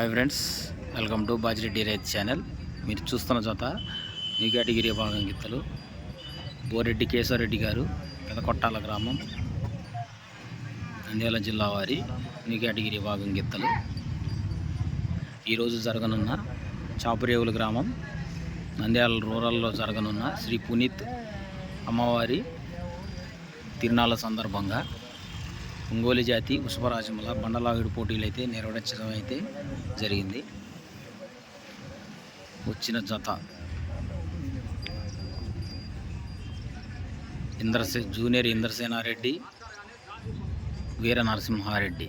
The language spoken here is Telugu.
Hi friends welcome to Bajireddy రైతు ఛానల్ మీరు చూస్తున్న జత మీ కేటగిరి భాగం గిత్తలు. బోరెడ్డి కేశవరెడ్డి గారు పెదకొట్టాల గ్రామం నంద్యాల జిల్లా వారి మీ కేటగిరి భాగం గిత్తలు. ఈరోజు జరగనున్న చాపురేవుల గ్రామం నంద్యాల రూరల్లో జరగనున్న శ్రీ పునీత్ అమ్మవారి తిరునాళ్ళ సందర్భంగా ఒంగోలు జాతి పుష్పరాజముల బండలాగుడు పోటీలు అయితే నిర్వహించడం అయితే జరిగింది. వచ్చిన జత ఇంద్రసే జూనియర్ ఇంద్రసేనారెడ్డి వీర నరసింహారెడ్డి.